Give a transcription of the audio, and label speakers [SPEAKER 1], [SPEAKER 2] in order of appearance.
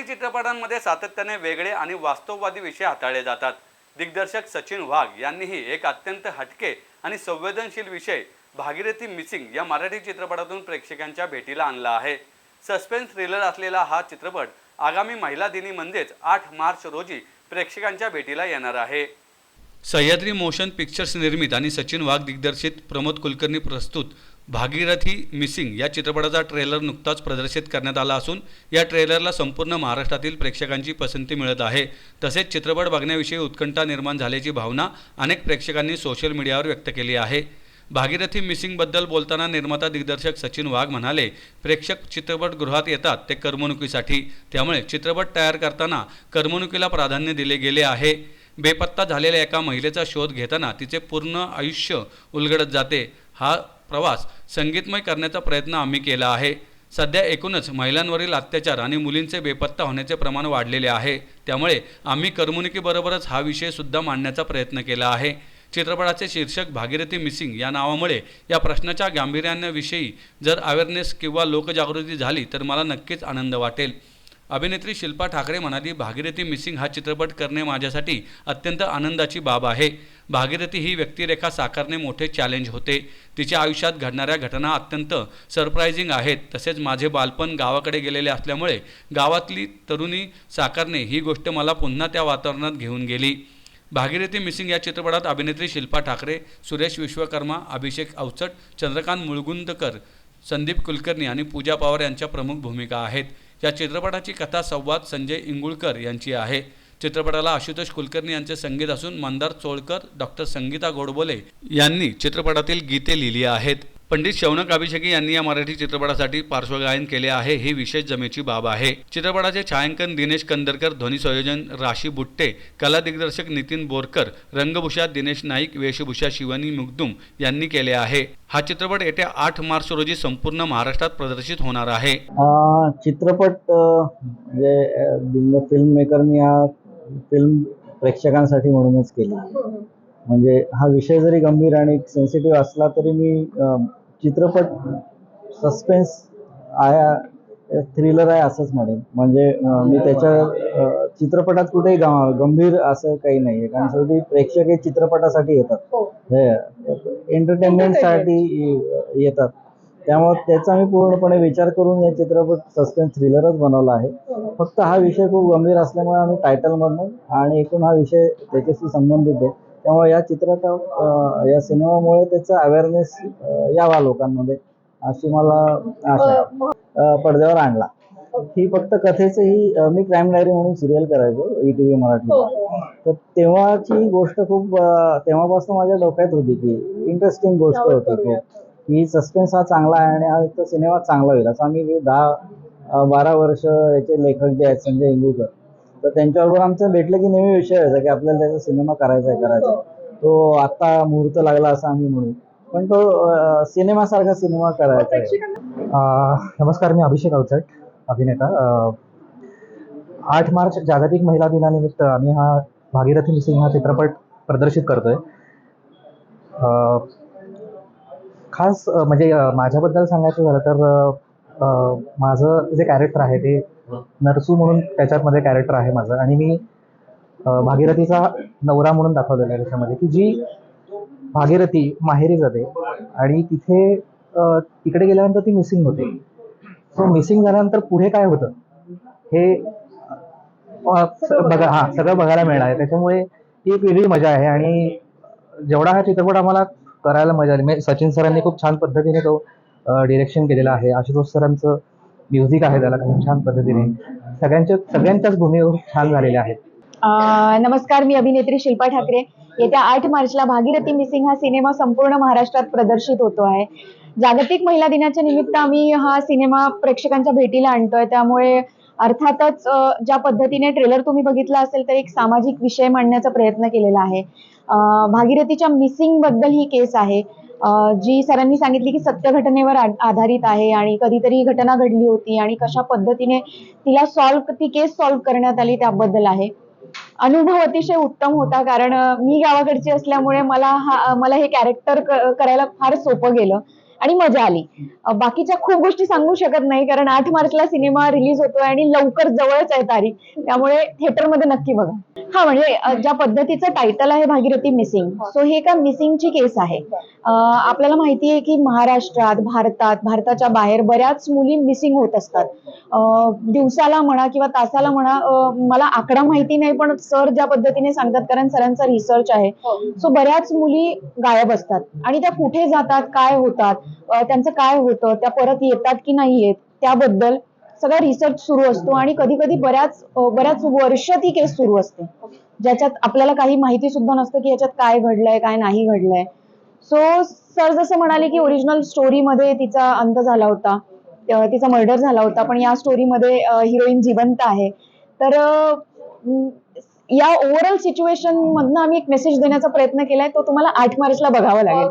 [SPEAKER 1] मराठी चित्रपटांमध्ये सातत्याने वेगळे आणि वास्तववादी विषय हाताळले जातात. दिग्दर्शक सचिन वाघ यांनीही एक अत्यंत हटके आणि संवेदनशील विषय भागीरथी मिसिंग या मराठी चित्रपटातून प्रेक्षकांच्या भेटीला आणला आहे. सस्पेन्स थ्रिलर असलेला हा चित्रपट आगामी महिला दिनी म्हणजेच आठ मार्च रोजी प्रेक्षकांच्या भेटीला येणार आहे. सह्याद्री मोशन पिक्चर्स निर्मित आणि सचिन वाघ दिग्दर्शित प्रमोद कुलकर्णी प्रस्तुत भागीरथी मिसिंग या चित्रपटाचा ट्रेलर नुकताच प्रदर्शित करण्यात आला असून या ट्रेलरला संपूर्ण महाराष्ट्रातील प्रेक्षकांची पसंती मिळत आहे. तसेच चित्रपट बघण्याविषयी उत्कंठा निर्माण झाल्याची भावना अनेक प्रेक्षकांनी सोशल मीडियावर व्यक्त केली आहे. भागीरथी मिसिंगबद्दल बोलताना निर्माता दिग्दर्शक सचिन वाघ म्हणाले प्रेक्षक चित्रपटगृहात येतात ते करमणुकीसाठी. त्यामुळे चित्रपट तयार करताना करमणुकीला प्राधान्य दिले गेले आहे. बेपत्ता झालेल्या एका महिलेचा शोध घेताना तिचे पूर्ण आयुष्य उलगडत जाते. हा प्रवास संगीतमय करण्याचा प्रयत्न आम्ही केला आहे. सध्या एकूणच महिलांवरील अत्याचार आणि मुलींचे बेपत्ता होण्याचे प्रमाण वाढलेले आहे. त्यामुळे आम्ही करमणुकीबरोबरच हा विषयसुद्धा मांडण्याचा प्रयत्न केला आहे. चित्रपटाचे शीर्षक भागीरथी मिसिंग या नावामुळे या प्रश्नाच्या गांभीर्याविषयी जर अवेअरनेस किंवा लोकजागृती झाली तर मला नक्कीच आनंद वाटेल. अभिनेत्री शिल्पा ठाकरे म्हणाली भागीरथी मिसिंग हा चित्रपट करणे माझ्यासाठी अत्यंत आनंदाची बाब आहे. भागीरथी ही व्यक्तिरेखा साकारणे मोठे चॅलेंज होते. तिच्या आयुष्यात घडणाऱ्या घटना अत्यंत सरप्रायझिंग आहेत. तसेच माझे बालपण गावाकडे गेलेले असल्यामुळे गावातली तरुणी साकारणे ही गोष्ट मला पुन्हा त्या वातावरणात घेऊन गेली. भागीरथी मिसिंग या चित्रपटात अभिनेत्री शिल्पा ठाकरे सुरेश विश्वकर्मा अभिषेक अवचट चंद्रकांत मुळगुंदकर संदीप कुलकर्णी आणि पूजा पवार यांच्या प्रमुख भूमिका आहेत. या चित्रपटाची कथा संवाद संजय इंगुळकर यांची आहे. चित्रपटाला आशुतोष कुलकर्णी यांचे संगीत असून मंदार चोळकर डॉक्टर संगीता गोडबोले यांनी चित्रपटातील गीते लिहिली आहेत. पंडित शौनक अभिषेकी यांनी या मराठी चित्रपटासाठी पार्श्वगायन केले आहे. ही विशेष जमेची बाब आहे. चित्रपटाचे छायांकन दिनेश कंदरकर ध्वनी संयोजन राशी बुट्टे कला दिग्दर्शक नितीन बोरकर रंगभूषा दिनेश नाईक वेशभूषा शिवानी मुगदुम यांनी केले आहे. हा चित्रपट येत्या आठ मार्च रोजी संपूर्ण महाराष्ट्रात प्रदर्शित होणार आहे.
[SPEAKER 2] चित्रपट जे फिल्म मेकरनी हा फिल्म प्रेक्षकांसाठी म्हणूनच केली. म्हणजे हा विषय जरी गंभीर आणि सेन्सिटिव्ह असला तरी मी चित्रपट सस्पेन्स आहे थ्रिलर आहे असंच म्हणेन. म्हणजे मी त्याच्या चित्रपटात कुठेही गंभीर असं काही नाही आहे कारण शेवटी प्रेक्षक हे चित्रपटासाठी येतात. हे. एंटरटेनमेंटसाठी येतात. त्यामुळे त्याचा मी पूर्णपणे विचार करून हे चित्रपट सस्पेन्स थ्रिलरच बनवला आहे. फक्त हा विषय खूप गंभीर असल्यामुळे आम्ही टायटलमधनं आणि एकूण हा विषय त्याच्याशी संबंधित आहे. त्यामुळे या चित्रपट या सिनेमामुळे त्याचा अवेअरनेस यावा लोकांमध्ये अशी मला आशा पडद्यावर आणला. ही फक्त कथेचं ही मी क्राईम डायरी म्हणून सिरियल करायचो ई टी व्ही मराठी तर तेव्हाची गोष्ट खूप तेव्हापासून माझ्या डोक्यात होती की इंटरेस्टिंग गोष्ट होती खूप. की सस्पेन्स हा चांगला आहे आणि हा तो सिनेमा चांगला होईल. असं आम्ही दहा बारा वर्ष याचे लेखक जे आहेत संजय इंदुकर तर त्यांच्याबरोबर आमचं भेटलं की नेहमी विषय व्हायचा की आपल्याला त्याचा सिनेमा करायचा आहे करायचा आहे. तो आता मुहूर्त लागला असं आम्ही म्हणू. पण तो सिनेमासारखा सिनेमा करायचा आहे.
[SPEAKER 3] नमस्कार मी अभिषेक अवचट अभिनेता. अ, आठ मार्च जागतिक महिला दिनानिमित्त आम्ही हा भागीरथी मिसिंग हा चित्रपट प्रदर्शित करतोय. अ, खास म्हणजे माझ्याबद्दल सांगायचं झालं तर माझं जे कॅरेक्टर आहे ते नरसू म्हणून त्याच्यामध्ये कॅरेक्टर आहे माझं. आणि मी भागीरथीचा नवरा म्हणून दाखवलेला आहे त्याच्यामध्ये की जी भागीरथी माहेरी जाते आणि तिथे तिकडे गेल्यानंतर ती मिसिंग होते. सो मिसिंग झाल्यानंतर पुढे काय होतं? हे बघा हां सगळं बघायला मिळणार आहे. त्याच्यामुळे ती एक वेगळी मजा आहे आणि जेवढा हा चित्रपट आम्हाला करायला मजा आली. म्हणजे सचिन सरांनी खूप छान पद्धतीने तो डिरेक्शन केलेला आहे. आशुतोष सरांचं म्युझिक आहे त्याला खूप छान पद्धतीने. सगळ्यांच्या सगळ्यांच्याच भूमिका खूप छान झालेल्या आहेत.
[SPEAKER 4] नमस्कार मी अभिनेत्री शिल्पा ठाकरे. येत्या आठ मार्चला भागीरथी मिसिंग हा सिनेमा संपूर्ण महाराष्ट्रात प्रदर्शित होतो आहे. जागतिक महिला दिनाच्या निमित्त आम्ही हा सिनेमा प्रेक्षकांच्या भेटीला आणतोय. त्यामुळे अर्थातच ज्या पद्धतीने ट्रेलर तुम्ही बघितला असेल तर एक सामाजिक विषय मांडण्याचा प्रयत्न केलेला आहे. भागीरथीच्या मिसिंगबद्दल ही केस आहे. जी सरांनी सांगितली की सत्य घटनेवर आ- आधारित आहे आणि कधीतरी घटना घडली होती आणि कशा पद्धतीने तिला सॉल्व ती केस सॉल्व करण्यात आली त्याबद्दल आहे. अनुभव अतिशय उत्तम होता कारण मी गावाकडची असल्यामुळे मला हा मला हे कॅरेक्टर करायला फार सोपं गेलं. आणि मजा आली. बाकीच्या खूप गोष्टी सांगू शकत नाही कारण आठ मार्चला सिनेमा रिलीज होतोय आणि लवकर जवळच आहे तारीख. त्यामुळे थिएटरमध्ये नक्की बघा. हा म्हणजे ज्या पद्धतीचं टायटल आहे भागीरथी मिसिंग सो हे का मिसिंगची केस आहे? आपल्याला माहिती आहे की महाराष्ट्रात भारतात भारताच्या बाहेर बऱ्याच मुली मिसिंग होत असतात. दिवसाला म्हणा किंवा तासाला म्हणा मला आकडा माहिती नाही पण सर ज्या पद्धतीने सांगतात कारण सरांचा रिसर्च आहे सो बऱ्याच मुली गायब असतात. आणि त्या कुठे जातात काय होतात त्यांचं काय होतं त्या परत येतात की नाही येत त्याबद्दल सगळा रिसर्च सुरू असतो आणि कधी कधी बऱ्याच बऱ्याच वर्ष ती केस सुरू असते. ज्याच्यात आपल्याला काही माहिती सुद्धा नसतं की याच्यात काय घडलंय काय नाही घडलंय. सो सर जसं म्हणाले की ओरिजिनल स्टोरीमध्ये तिचा अंत झाला होता तिचा मर्डर झाला होता पण या स्टोरीमध्ये हिरोईन जिवंत आहे. तर या ओव्हरऑल सिच्युएशन मधनं आम्ही एक मेसेज देण्याचा प्रयत्न केलाय तो तुम्हाला आठ मार्चला बघावा लागेल.